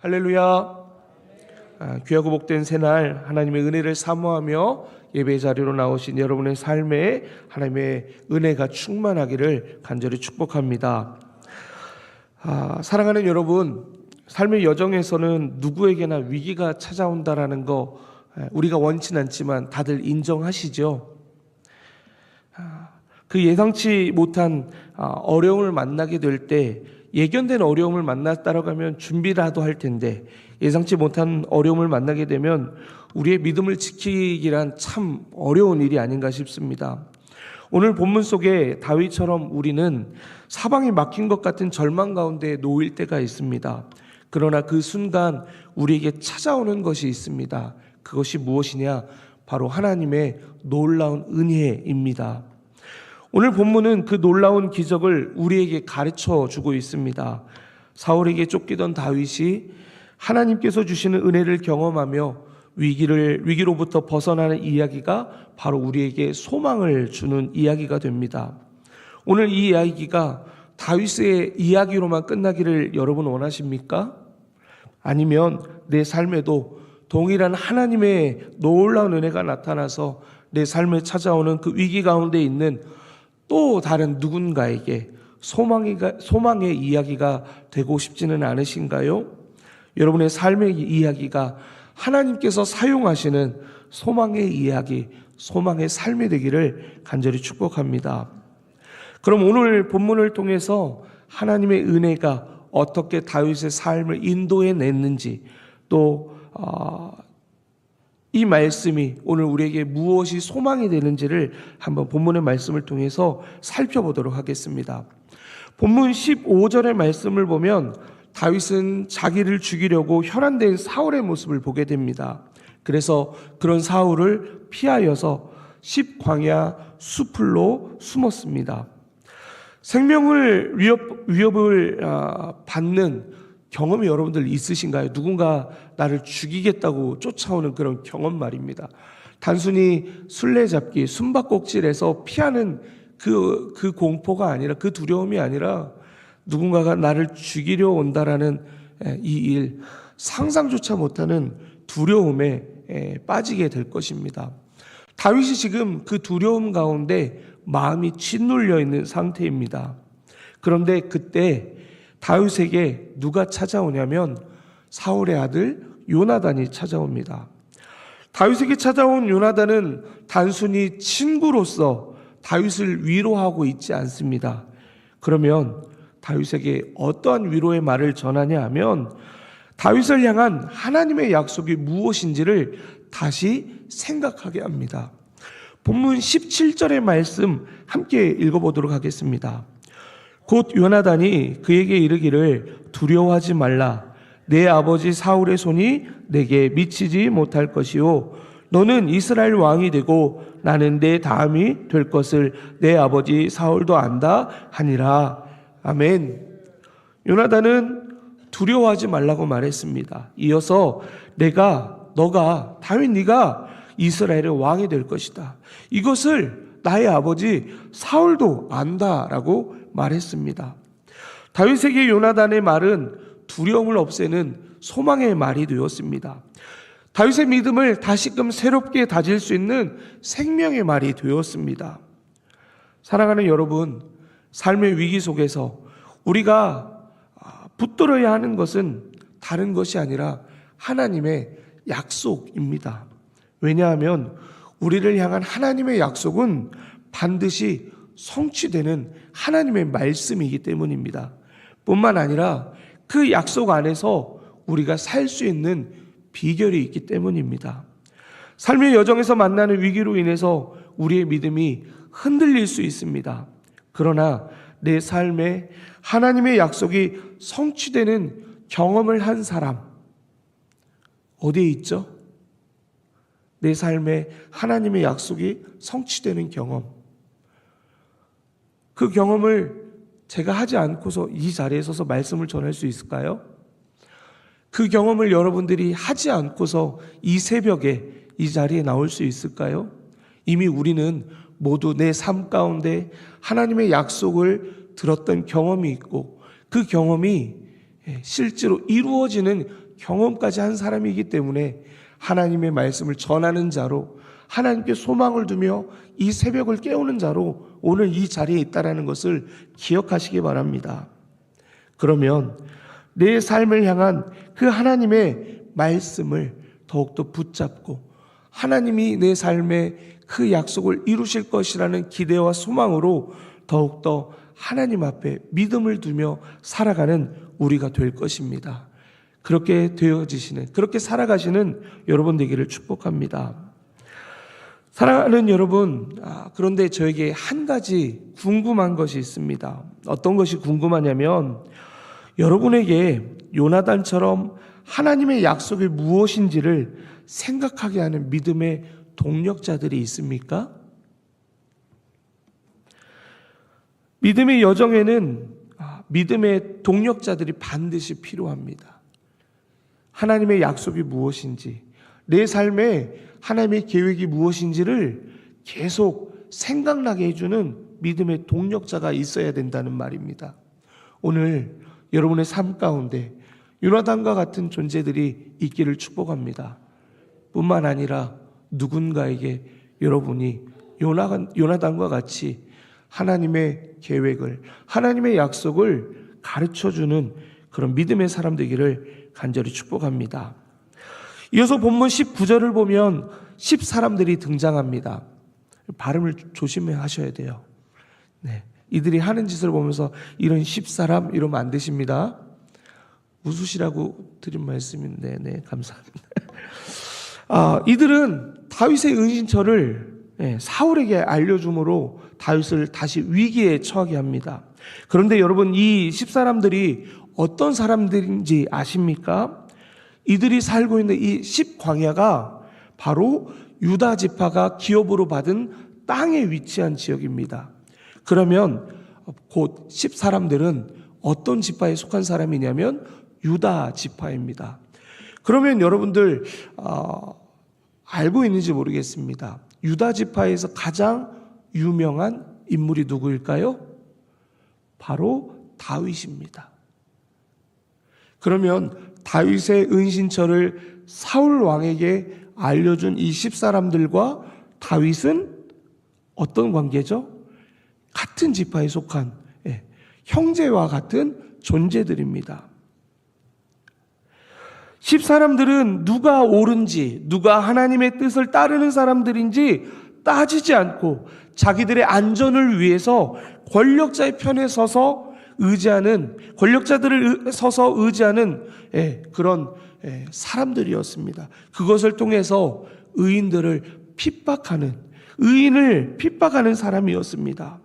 할렐루야. 아, 귀하고 복된 새날 하나님의 은혜를 사모하며 예배 자리로 나오신 여러분의 삶에 하나님의 은혜가 충만하기를 간절히 축복합니다. 아, 사랑하는 여러분, 삶의 여정에서는 누구에게나 위기가 찾아온다라는 거 에, 우리가 원치는 않지만 다들 인정하시죠. 아, 그 예상치 못한 아, 어려움을 만나게 될 때 예견된 어려움을 만났다라고 하면 준비라도 할 텐데 예상치 못한 어려움을 만나게 되면 우리의 믿음을 지키기란 참 어려운 일이 아닌가 싶습니다. 오늘 본문 속에 다윗처럼 우리는 사방이 막힌 것 같은 절망 가운데 놓일 때가 있습니다. 그러나 그 순간 우리에게 찾아오는 것이 있습니다. 그것이 무엇이냐? 바로 하나님의 놀라운 은혜입니다. 오늘 본문은 그 놀라운 기적을 우리에게 가르쳐 주고 있습니다. 사울에게 쫓기던 다윗이 하나님께서 주시는 은혜를 경험하며 위기를 위기로부터 벗어나는 이야기가 바로 우리에게 소망을 주는 이야기가 됩니다. 오늘 이 이야기가 다윗의 이야기로만 끝나기를 여러분 원하십니까? 아니면 내 삶에도 동일한 하나님의 놀라운 은혜가 나타나서 내 삶에 찾아오는 그 위기 가운데 있는 또 다른 누군가에게 소망의, 소망의 이야기가 되고 싶지는 않으신가요? 여러분의 삶의 이야기가 하나님께서 사용하시는 소망의 이야기, 소망의 삶이 되기를 간절히 축복합니다. 그럼 오늘 본문을 통해서 하나님의 은혜가 어떻게 다윗의 삶을 인도해 냈는지 또 어, 이 말씀이 오늘 우리에게 무엇이 소망이 되는지를 한번 본문의 말씀을 통해서 살펴보도록 하겠습니다. 본문 15절의 말씀을 보면 다윗은 자기를 죽이려고 혈안된 사울의 모습을 보게 됩니다. 그래서 그런 사울을 피하여서 십광야 수풀로 숨었습니다. 생명을 위협, 위협을 아, 받는 경험이 여러분들 있으신가요? 누군가 나를 죽이겠다고 쫓아오는 그런 경험 말입니다. 단순히 술래잡기, 숨바꼭질에서 피하는 그, 그 공포가 아니라 그 두려움이 아니라 누군가가 나를 죽이려 온다라는 이 일, 상상조차 못하는 두려움에 빠지게 될 것입니다. 다윗이 지금 그 두려움 가운데 마음이 짓눌려 있는 상태입니다. 그런데 그때 다윗에게 누가 찾아오냐면 사울의 아들 요나단이 찾아옵니다. 다윗에게 찾아온 요나단은 단순히 친구로서 다윗을 위로하고 있지 않습니다. 그러면 다윗에게 어떠한 위로의 말을 전하냐 하면 다윗을 향한 하나님의 약속이 무엇인지를 다시 생각하게 합니다. 본문 17절의 말씀 함께 읽어보도록 하겠습니다. 곧 요나단이 그에게 이르기를 두려워하지 말라. 내 아버지 사울의 손이 내게 미치지 못할 것이요. 너는 이스라엘 왕이 되고 나는 내 다음이 될 것을 내 아버지 사울도 안다 하니라. 아멘. 요나단은 두려워하지 말라고 말했습니다. 이어서 내가 너가 다윗 네가 이스라엘의 왕이 될 것이다. 이것을 나의 아버지 사울도 안다라고 말했습니다. 다윗에게 요나단의 말은 두려움을 없애는 소망의 말이 되었습니다. 다윗의 믿음을 다시금 새롭게 다질 수 있는 생명의 말이 되었습니다. 사랑하는 여러분, 삶의 위기 속에서 우리가 붙들어야 하는 것은 다른 것이 아니라 하나님의 약속입니다. 왜냐하면 우리를 향한 하나님의 약속은 반드시 성취되는 하나님의 말씀이기 때문입니다. 뿐만 아니라 그 약속 안에서 우리가 살 수 있는 비결이 있기 때문입니다. 삶의 여정에서 만나는 위기로 인해서 우리의 믿음이 흔들릴 수 있습니다. 그러나 내 삶에 하나님의 약속이 성취되는 경험을 한 사람, 어디에 있죠? 내 삶에 하나님의 약속이 성취되는 경험. 그 경험을 제가 하지 않고서 이 자리에 서서 말씀을 전할 수 있을까요? 그 경험을 여러분들이 하지 않고서 이 새벽에 이 자리에 나올 수 있을까요? 이미 우리는 모두 내 삶 가운데 하나님의 약속을 들었던 경험이 있고 그 경험이 예, 실제로 이루어지는 경험까지 한 사람이기 때문에 하나님의 말씀을 전하는 자로 하나님께 소망을 두며 이 새벽을 깨우는 자로 오늘 이 자리에 있다라는 것을 기억하시기 바랍니다. 그러면 내 삶을 향한 그 하나님의 말씀을 더욱더 붙잡고 하나님이 내 삶에 그 약속을 이루실 것이라는 기대와 소망으로 더욱더 하나님 앞에 믿음을 두며 살아가는 우리가 될 것입니다. 그렇게 되어지시는, 그렇게 살아가시는 여러분 되기를 축복합니다. 사랑하는 여러분, 아, 그런데 저에게 한 가지 궁금한 것이 있습니다. 어떤 것이 궁금하냐면, 여러분에게 요나단처럼 하나님의 약속이 무엇인지를 생각하게 하는 믿음의 동력자들이 있습니까? 믿음의 여정에는 아, 믿음의 동력자들이 반드시 필요합니다. 하나님의 약속이 무엇인지, 내 삶에 하나님의 계획이 무엇인지를 계속 생각나게 해주는 믿음의 동력자가 있어야 된다는 말입니다. 오늘 여러분의 삶 가운데 요나단과 같은 존재들이 있기를 축복합니다. 뿐만 아니라 누군가에게 여러분이 요나, 요나단과 같이 하나님의 계획을, 하나님의 약속을 가르쳐 주는 그런 믿음의 사람 되기를 간절히 축복합니다. 이어서 본문 19절을 보면 10사람들이 등장합니다. 발음을 조심해 하셔야 돼요. 네. 이들이 하는 짓을 보면서 이런 10사람 이러면 안 되십니다. 웃으시라고 드린 말씀인데, 네, 감사합니다. 아, 이들은 다윗의 은신처를 예, 사울에게 알려줌으로 다윗을 다시 위기에 처하게 합니다. 그런데 여러분 이 10사람들이 어떤 사람들인지 아십니까? 이들이 살고 있는 이 10광야가 바로 유다 지파가 기업으로 받은 땅에 위치한 지역입니다. 그러면 곧 10사람들은 어떤 지파에 속한 사람이냐면 유다 지파입니다. 그러면 여러분들 어, 알고 있는지 모르겠습니다. 유다 지파에서 가장 유명한 인물이 누구일까요? 바로 다윗입니다. 그러면 다윗의 은신처를 사울 왕에게 알려준 이 십사람들과 다윗은 어떤 관계죠? 같은 지파에 속한 예, 형제와 같은 존재들입니다. 십사람들은 누가 옳은지, 누가 하나님의 뜻을 따르는 사람들인지 따지지 않고 자기들의 안전을 위해서 권력자의 편에 서서 의지하는 권력자들을 서서 의지하는 예, 그런 예, 사람들이었습니다. 그것을 통해서 의인들을 핍박하는 의인을 핍박하는 사람이었습니다.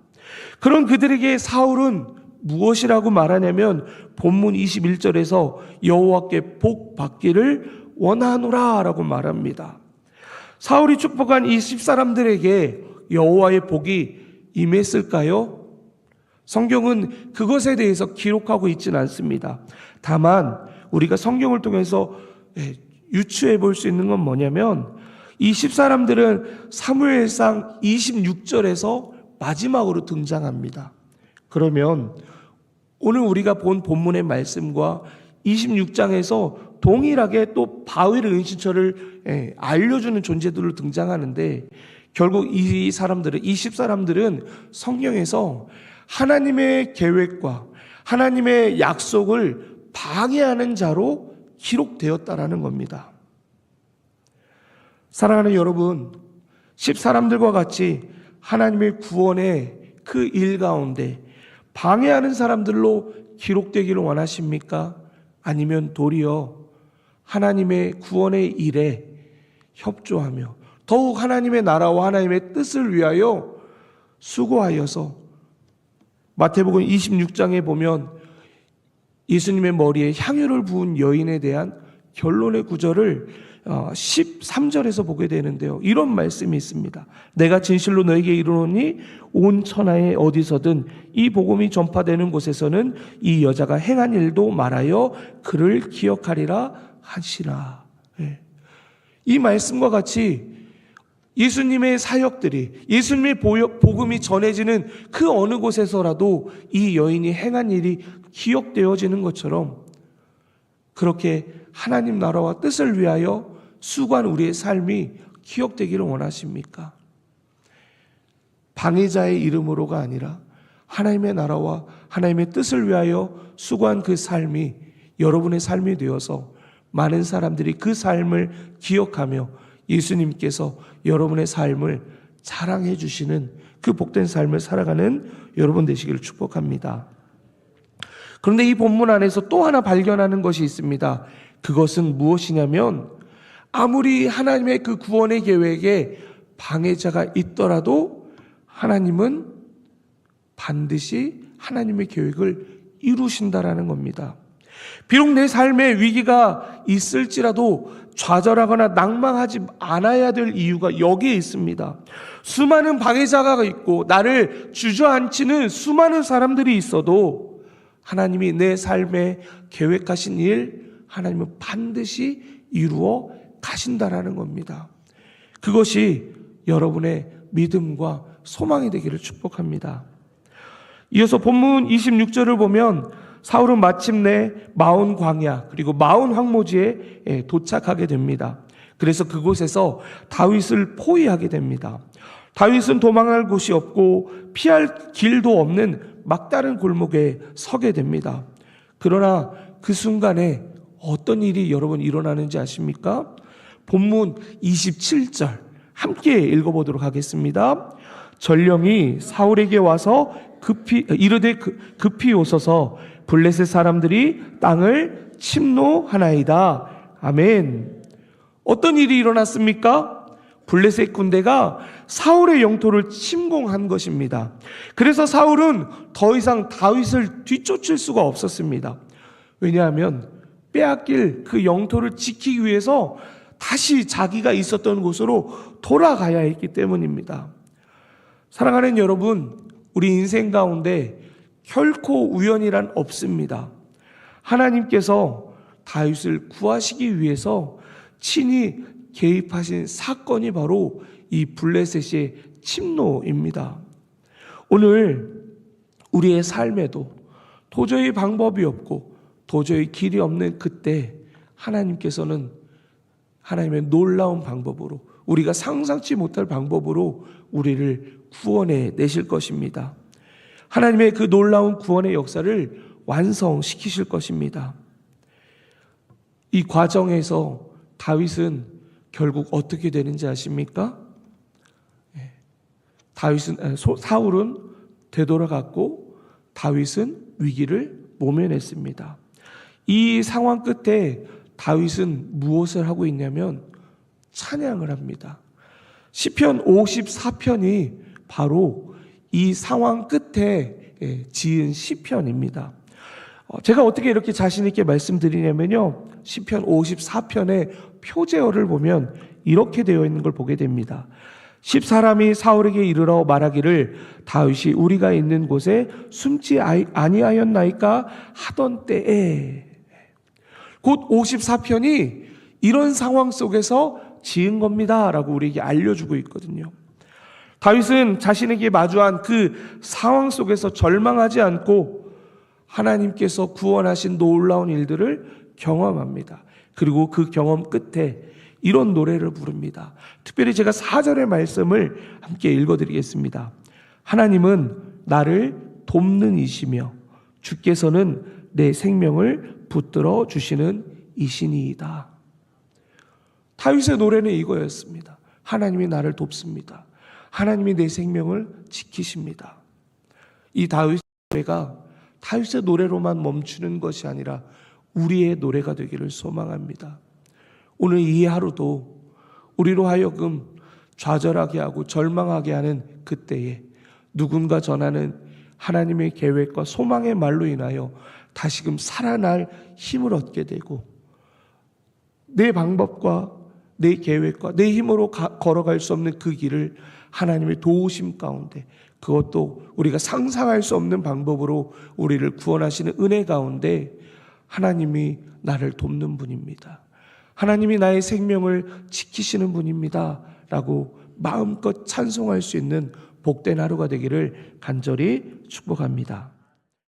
그런 그들에게 사울은 무엇이라고 말하냐면 본문 21절에서 여호와께 복 받기를 원하노라라고 말합니다. 사울이 축복한 이 십사람들에게 여호와의 복이 임했을까요? 성경은 그것에 대해서 기록하고 있지는 않습니다. 다만 우리가 성경을 통해서 예, 유추해 볼 수 있는 건 뭐냐면 이 십사람들은 사무엘상 26절에서 마지막으로 등장합니다. 그러면 오늘 우리가 본 본문의 말씀과 26장에서 동일하게 또 바위를 은신처를 예, 알려주는 존재들로 등장하는데 결국 이 사람들은 이 십사람들은 성경에서 하나님의 계획과 하나님의 약속을 방해하는 자로 기록되었다라는 겁니다. 사랑하는 여러분, 십사람들과 같이 하나님의 구원의 그 일 가운데 방해하는 사람들로 기록되기를 원하십니까? 아니면 도리어 하나님의 구원의 일에 협조하며 더욱 하나님의 나라와 하나님의 뜻을 위하여 수고하여서 마태복음 26장에 보면 예수님의 머리에 향유를 부은 여인에 대한 결론의 구절을 13절에서 어, 보게 되는데요. 이런 말씀이 있습니다. 내가 진실로 너에게 이르노니 온 천하에 어디서든 이 복음이 전파되는 곳에서는 이 여자가 행한 일도 말하여 그를 기억하리라 하시라. 예. 이 말씀과 같이 예수님의 사역들이 예수님의 복음이 전해지는 그 어느 곳에서라도 이 여인이 행한 일이 기억되어지는 것처럼 그렇게 하나님 나라와 뜻을 위하여 수고한 우리의 삶이 기억되기를 원하십니까? 방해자의 이름으로가 아니라 하나님의 나라와 하나님의 뜻을 위하여 수고한 그 삶이 여러분의 삶이 되어서 많은 사람들이 그 삶을 기억하며 예수님께서 여러분의 삶을 자랑해 주시는 그 복된 삶을 살아가는 여러분 되시기를 축복합니다. 그런데 이 본문 안에서 또 하나 발견하는 것이 있습니다. 그것은 무엇이냐면 아무리 하나님의 그 구원의 계획에 방해자가 있더라도 하나님은 반드시 하나님의 계획을 이루신다라는 겁니다. 비록 내 삶에 위기가 있을지라도 좌절하거나 낭망하지 않아야 될 이유가 여기에 있습니다. 수많은 방해자가 있고 나를 주저앉히는 수많은 사람들이 있어도 하나님이 내 삶에 계획하신 일 하나님은 반드시 이루어 가신다라는 겁니다. 그것이 여러분의 믿음과 소망이 되기를 축복합니다. 이어서 본문 26절을 보면 사울은 마침내 마온 광야 그리고 마온 황무지에 예, 도착하게 됩니다. 그래서 그곳에서 다윗을 포위하게 됩니다. 다윗은 도망할 곳이 없고 피할 길도 없는 막다른 골목에 서게 됩니다. 그러나 그 순간에 어떤 일이 여러분 일어나는지 아십니까? 본문 27절 함께 읽어보도록 하겠습니다. 전령이 사울에게 와서 급히 이르되 그- 급히 오소서 블레셋 사람들이 땅을 침노하나이다. 아멘. 어떤 일이 일어났습니까? 블레셋 군대가 사울의 영토를 침공한 것입니다. 그래서 사울은 더 이상 다윗을 뒤쫓을 수가 없었습니다. 왜냐하면 빼앗길 그 영토를 지키기 위해서 다시 자기가 있었던 곳으로 돌아가야 했기 때문입니다. 사랑하는 여러분, 우리 인생 가운데 결코 우연이란 없습니다. 하나님께서 다윗을 구하시기 위해서 친히 개입하신 사건이 바로 이 블레셋의 침노입니다. 오늘 우리의 삶에도 도저히 방법이 없고 도저히 길이 없는 그때 하나님께서는 하나님의 놀라운 방법으로 우리가 상상치 못할 방법으로 우리를 구원해 내실 것입니다. 하나님의 그 놀라운 구원의 역사를 완성시키실 것입니다. 이 과정에서 다윗은 결국 어떻게 되는지 아십니까? 예. 다윗은 아, 소- 사울은 되돌아갔고 다윗은 위기를 모면했습니다. 이 상황 끝에 다윗은 무엇을 하고 있냐면 찬양을 합니다. 시편 54편이 바로 이 상황 끝에 예, 지은 시편입니다. 어, 제가 어떻게 이렇게 자신 있게 말씀드리냐면요. 시편 54편의 표제어를 보면 이렇게 되어 있는 걸 보게 됩니다. 십 사람이 사울에게 이르러 말하기를 다윗이 우리가 있는 곳에 숨지 아니하였나이까 하던 때에 곧 54편이 이런 상황 속에서 지은 겁니다라고 우리에게 알려주고 있거든요. 다윗은 자신에게 마주한 그 상황 속에서 절망하지 않고 하나님께서 구원하신 놀라운 일들을 경험합니다. 그리고 그 경험 끝에 이런 노래를 부릅니다. 특별히 제가 4절의 말씀을 함께 읽어드리겠습니다. 하나님은 나를 돕는 이시며 주께서는 내 생명을 붙들어 주시는 이신이이다. 다윗의 노래는 이거였습니다. 하나님이 나를 돕습니다. 하나님이 내 생명을 지키십니다. 이 다윗의 노래가 다윗의 노래로만 멈추는 것이 아니라 우리의 노래가 되기를 소망합니다. 오늘 이 하루도 우리로 하여금 좌절하게 하고 절망하게 하는 그때에 누군가 전하는 하나님의 계획과 소망의 말로 인하여 다시금 살아날 힘을 얻게 되고 내 방법과 내 계획과 내 힘으로 가- 걸어갈 수 없는 그 길을 하나님의 도우심 가운데 그것도 우리가 상상할 수 없는 방법으로 우리를 구원하시는 은혜 가운데 하나님이 나를 돕는 분입니다. 하나님이 나의 생명을 지키시는 분입니다. 라고 마음껏 찬송할 수 있는 복된 하루가 되기를 간절히 축복합니다.